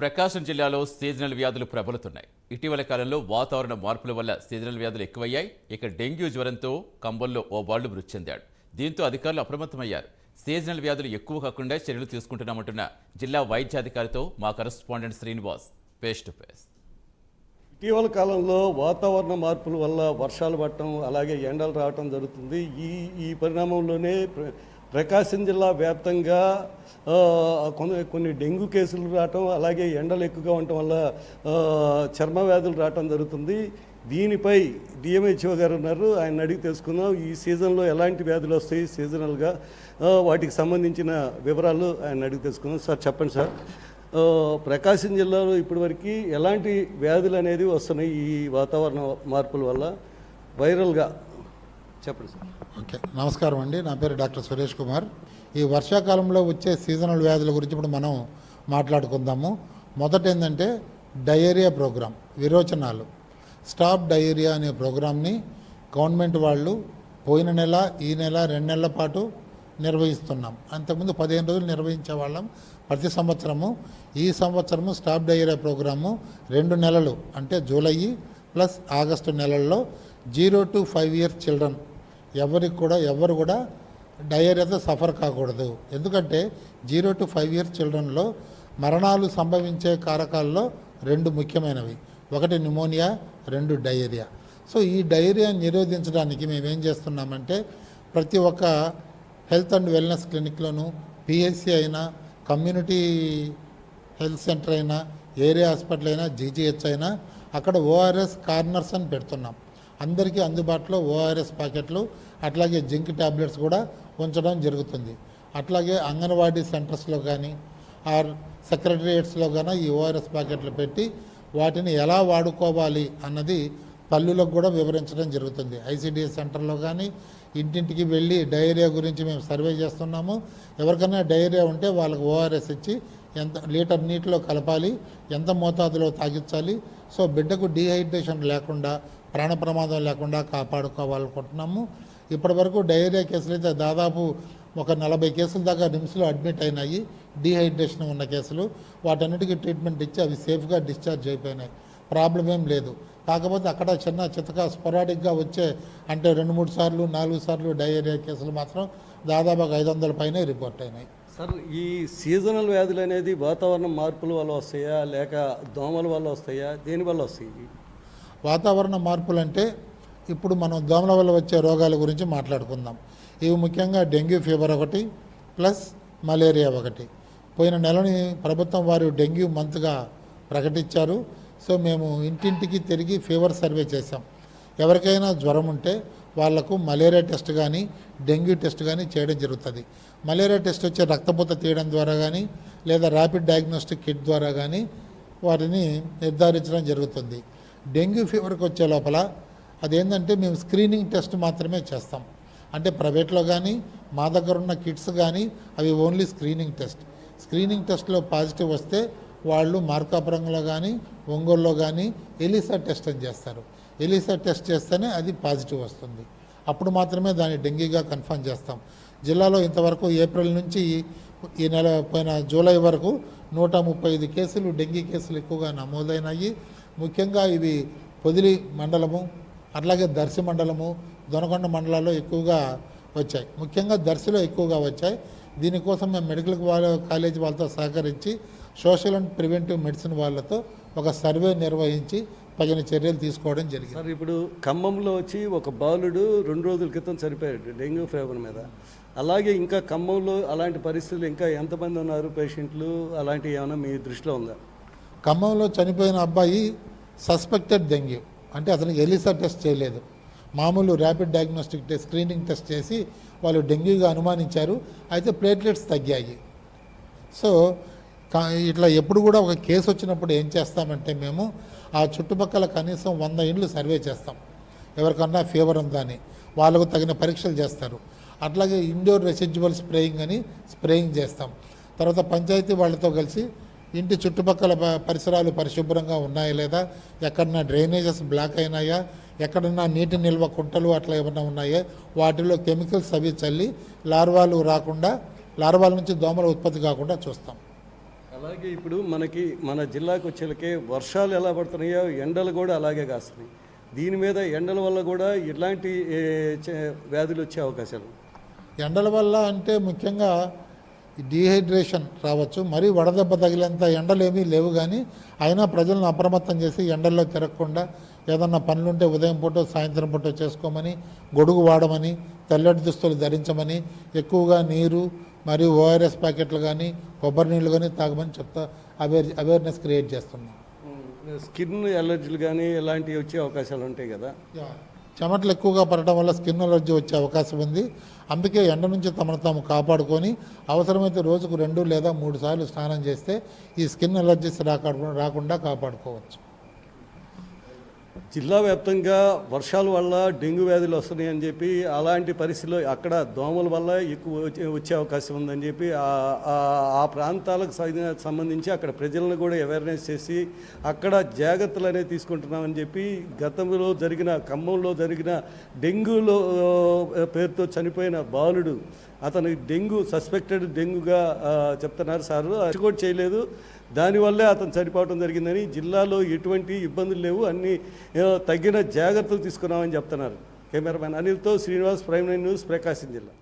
ప్రకాశం జిల్లాలో సీజనల్ వ్యాధులు ప్రబలుతున్నాయి. ఇటీవల కాలంలో వాతావరణ మార్పుల వల్ల సీజనల్ వ్యాధులు ఎక్కువయ్యాయి. ఇక డెంగ్యూ జ్వరంతో కంబంలో ఓ బాలుడు మృతి చెందాడు. దీంతో అధికారులు అప్రమత్తమయ్యారు. సీజనల్ వ్యాధులు ఎక్కువ కాకుండా చర్యలు తీసుకుంటున్నామంటున్న జిల్లా వైద్యాధికారితో మా correspondent Srinivas face to face. ఇటీవల కాలంలో వాతావరణ మార్పుల వల్ల వర్షాలు పడటం అలాగే ఎండలు రావటం జరుగుతుంది. ఈ ఈ పరిణామంలోనే ప్రకాశం జిల్లా వ్యాప్తంగా కొన్ని కొన్ని డెంగ్యూ కేసులు రావటం అలాగే ఎండలు ఎక్కువగా ఉండటం వల్ల చర్మ వ్యాధులు రావటం జరుగుతుంది. దీనిపై డిఎంహెచ్ఓ గారు ఉన్నారు. ఆయన అడిగి తెలుసుకుందాం. ఈ సీజన్లో ఎలాంటి వ్యాధులు వస్తాయి సీజనల్గా? వాటికి సంబంధించిన వివరాలు ఆయన అడిగి తెలుసుకుందాం. సార్ చెప్పండి సార్. ప్రకాశం జిల్లాలో ఇప్పటివరకు ఎలాంటి వ్యాధులు అనేది వస్తున్నాయి ఈ వాతావరణ మార్పుల వల్ల? వైరల్గా చెప్పండి సార్. ఓకే నమస్కారం అండి. నా పేరు డాక్టర్ సురేష్ కుమార్. ఈ వర్షాకాలంలో వచ్చే సీజనల్ వ్యాధుల గురించి ఇప్పుడు మనం మాట్లాడుకుందాము. మొదట ఏంటంటే డయేరియా ప్రోగ్రాం విరోచనాలు. స్టాప్ డయేరియా అనే ప్రోగ్రాంని గవర్నమెంట్ వాళ్ళు పోయిన నెల ఈ నెల రెండు నెలల పాటు నిర్వహిస్తున్నాం. అంతకుముందు పదిహేను రోజులు నిర్వహించే వాళ్ళం ప్రతి సంవత్సరము ఈ సంవత్సరము స్టాప్ డయేరియా ప్రోగ్రాము రెండు నెలలు అంటే జూలై ప్లస్ ఆగస్టు నెలల్లో zero to five years children ఎవరికి కూడా ఎవరు కూడా డయేరియాతో సఫర్ కాకూడదు. ఎందుకంటే జీరో టు ఫైవ్ ఇయర్స్ చిల్డ్రన్లో మరణాలు సంభవించే కారకాల్లో రెండు ముఖ్యమైనవి. ఒకటి న్యూమోనియా రెండు డయేరియా. సో ఈ డయేరియా నిరోధించడానికి మేము ఏం చేస్తున్నామంటే ప్రతి ఒక్క హెల్త్ అండ్ వెల్నెస్ క్లినిక్లోను పిహెచ్సి అయినా కమ్యూనిటీ హెల్త్ సెంటర్ అయినా ఏరియా హాస్పిటల్ అయినా జీజీహెచ్ అయినా అక్కడ ఓఆర్ఎస్ కార్నర్స్ అని పెడుతున్నాం. అందరికీ అందుబాటులో ఓఆర్ఎస్ ప్యాకెట్లు అట్లాగే జింక్ ట్యాబ్లెట్స్ కూడా ఉంచడం జరుగుతుంది. అట్లాగే అంగన్వాడీ సెంటర్స్లో కానీ ఆర్ సెక్రటరియేట్స్లో కానీ ఈ ఓఆర్ఎస్ ప్యాకెట్లు పెట్టి వాటిని ఎలా వాడుకోవాలి అన్నది పల్లెలకు కూడా వివరించడం జరుగుతుంది. ఐసీడీఎస్ సెంటర్లో కానీ ఇంటింటికి వెళ్ళి డయేరియా గురించి మేము సర్వే చేస్తున్నాము. ఎవరికైనా డయేరియా ఉంటే వాళ్ళకి ఓఆర్ఎస్ ఇచ్చి ఎంత లీటర్ నీటిలో కలపాలి ఎంత మోతాదులో తాగించాలి. సో బిడ్డకు డీహైడ్రేషన్ లేకుండా ప్రాణ ప్రమాదం లేకుండా కాపాడుకోవాలనుకుంటున్నాము. ఇప్పటివరకు డయేరియా కేసులు అయితే దాదాపు ఒక నలభై కేసుల దాకా నిమ్స్లో అడ్మిట్ అయినాయి. డీహైడ్రేషన్ ఉన్న కేసులు వాటన్నిటికీ ట్రీట్మెంట్ ఇచ్చి అవి సేఫ్గా డిశ్చార్జ్ అయిపోయినాయి. ప్రాబ్లం ఏం లేదు. కాకపోతే అక్కడ చిన్న చితక స్పొరాటిక్గా వచ్చే అంటే రెండు మూడు సార్లు నాలుగు సార్లు డయేరియా కేసులు మాత్రం దాదాపు ఒక ఐదు వందల పైనే రిపోర్ట్ అయినాయి. సార్ ఈ సీజనల్ వ్యాధులు అనేది వాతావరణ మార్పుల వల్ల వస్తాయా? లేక దోమల వల్ల వస్తాయా? దేని వల్ల వస్తాయి? వాతావరణ మార్పులంటే ఇప్పుడు మనం దోమల వల్ల వచ్చే రోగాల గురించి మాట్లాడుకుందాం. ఇవి ముఖ్యంగా డెంగ్యూ ఫీవర్ ఒకటి ప్లస్ మలేరియా ఒకటి. పోయిన నెలని ప్రభుత్వం వారు డెంగ్యూ మంత్గా ప్రకటించారు. సో మేము ఇంటింటికి తిరిగి ఫీవర్ సర్వే చేసాం ఎవరికైనా జ్వరం ఉంటే వాళ్ళకు మలేరియా టెస్ట్ కానీ డెంగ్యూ టెస్ట్ కానీ చేయడం జరుగుతుంది. మలేరియా టెస్ట్ వచ్చే రక్తపోత తీయడం ద్వారా కానీ లేదా ర్యాపిడ్ డయాగ్నోస్టిక్ కిట్ ద్వారా కానీ వాటిని నిర్ధారించడం జరుగుతుంది. డెంగ్యూ ఫీవర్కి వచ్చే లోపల అదేంటంటే మేము స్క్రీనింగ్ టెస్ట్ మాత్రమే చేస్తాం. అంటే ప్రైవేట్లో కానీ మా దగ్గర ఉన్న కిట్స్ కానీ అవి ఓన్లీ స్క్రీనింగ్ టెస్ట్. స్క్రీనింగ్ టెస్ట్లో పాజిటివ్ వస్తే వాళ్ళు మార్కాపురంలో కానీ ఒంగోలులో కానీ ఎలిసా టెస్ట్ అని చేస్తారు. ఎలిసా టెస్ట్ చేస్తేనే అది పాజిటివ్ వస్తుంది. అప్పుడు మాత్రమే దాన్ని డెంగీగా కన్ఫర్మ్ చేస్తాం. జిల్లాలో ఇంతవరకు ఏప్రిల్ నుంచి ఈ నెల పోయిన జూలై వరకు నూట ముప్పై ఐదు కేసులు డెంగీ కేసులు ఎక్కువగా నమోదైనాయి. ముఖ్యంగా ఇవి పొదిలి మండలము అట్లాగే దర్శి మండలము దొనకొండ మండలాల్లో ఎక్కువగా వచ్చాయి. ముఖ్యంగా దర్శిలో ఎక్కువగా వచ్చాయి. దీనికోసం మేము మెడికల్ వాళ్ళ కాలేజ్ వాళ్ళతో సహకరించి సోషల్ అండ్ ప్రివెంటివ్ మెడిసిన్ వాళ్ళతో ఒక సర్వే నిర్వహించి తగిన చర్యలు తీసుకోవడం జరిగింది. సార్ ఇప్పుడు ఖమ్మంలో వచ్చి ఒక బాలుడు రెండు రోజుల క్రితం చనిపోయాడు డెంగ్యూ ఫీవర్ మీద. అలాగే ఇంకా ఖమ్మంలో అలాంటి పరిస్థితులు ఇంకా ఎంతమంది ఉన్నారు పేషెంట్లు? అలాంటివి ఏమైనా మీ దృష్టిలో ఉందా? ఖమ్మంలో చనిపోయిన అబ్బాయి సస్పెక్టెడ్ డెంగ్యూ అంటే అతనికి ఎలిసా టెస్ట్ చేయలేదు. మామూలు rapid diagnostic test screening test చేసి వాళ్ళు డెంగ్యూగా అనుమానించారు. అయితే ప్లేట్లెట్స్ తగ్గాయి. సో కా- ఇట్లా ఎప్పుడు కూడా ఒక కేసు వచ్చినప్పుడు ఏం చేస్తామంటే మేము ఆ చుట్టుపక్కల కనీసం వంద ఇండ్లు సర్వే చేస్తాం. ఎవరికన్నా ఫీవర్ ఉందా అని. వాళ్ళకు తగిన పరీక్షలు చేస్తారు. అట్లాగే ఇండోర్ రెసిడ్యువల్ స్ప్రేయింగ్ అని స్ప్రేయింగ్ చేస్తాం. తర్వాత పంచాయతీ వాళ్ళతో కలిసి ఇంటి చుట్టుపక్కల పరిసరాలు పరిశుభ్రంగా ఉన్నాయా లేదా? ఎక్కడన్నా డ్రైనేజెస్ బ్లాక్ అయినాయా? ఎక్కడన్నా నీటి నిల్వ కుంటలు అట్లా ఏమన్నా ఉన్నాయా? వాటిలో కెమికల్స్ అవి చల్లి లార్వాలు రాకుండా లార్వాల నుంచి దోమల ఉత్పత్తి కాకుండా చూస్తాం. అలాగే ఇప్పుడు మనకి మన జిల్లాకు వచ్చేలకే వర్షాలు ఎలా పడుతున్నాయో ఎండలు కూడా అలాగే కాస్తున్నాయి. దీని మీద ఎండల వల్ల కూడా ఇలాంటి వ్యాధులు వచ్చే అవకాశాలు. ఎండల వల్ల అంటే ముఖ్యంగా డీహైడ్రేషన్ రావచ్చు. మరీ వడదెబ్బ తగిలేంత ఎండలు ఏమీ లేవు కానీ అయినా ప్రజలను అప్రమత్తం చేసి ఎండల్లో తిరగకుండా ఏదన్నా పనులుంటే ఉదయం పూట సాయంత్రం పూట చేసుకోమని గొడుగు వాడమని తెల్లటి దుస్తులు ధరించమని ఎక్కువగా నీరు మరియు ఓఆర్ఎస్ ప్యాకెట్లు కానీ కొబ్బరి నీళ్ళు కానీ తాగమని చెప్తా అవేర్ అవేర్నెస్ క్రియేట్ చేస్తున్నాం. స్కిన్ ఎలర్జీలు కానీ ఇలాంటివి వచ్చే అవకాశాలు ఉంటాయి కదా. చెమటలు ఎక్కువగా పడటం వల్ల స్కిన్ అలర్జీ వచ్చే అవకాశం ఉంది. అందుకే ఎండ నుంచి తమను తాము కాపాడుకొని అవసరమైతే రోజుకు రెండు లేదా మూడు సార్లు స్నానం చేస్తే ఈ స్కిన్ అలర్జీస్ రాకుండా రాకుండా కాపాడుకోవచ్చు. జిల్లా వ్యాప్తంగా వర్షాల వల్ల డెంగ్యూ వ్యాధులు వస్తున్నాయి అని చెప్పి అలాంటి పరిస్థితుల్లో అక్కడ దోమల వల్ల ఎక్కువ వచ్చే అవకాశం ఉందని చెప్పి ఆ- ప్రాంతాలకు సంబంధించి అక్కడ ప్రజలను కూడా అవేర్నెస్ చేసి అక్కడ జాగ్రత్తలు అనేవి తీసుకుంటున్నామని చెప్పి గతంలో జరిగిన ఖమ్మంలో జరిగిన డెంగ్యూలో పేరుతో చనిపోయిన బాలుడు అతనికి డెంగ్యూ సస్పెక్టెడ్ డెంగ్యూగా చెప్తున్నారు సార్. కూడా చేయలేదు. దానివల్లే అతను చనిపోవడం జరిగిందని జిల్లాలో ఎటువంటి ఇబ్బందులు లేవు. అన్ని తగిన జాగ్రత్తలు తీసుకున్నామని చెప్తున్నారు cameraman అనిల్తో Srinivas prime nine news Prakasam జిల్లా.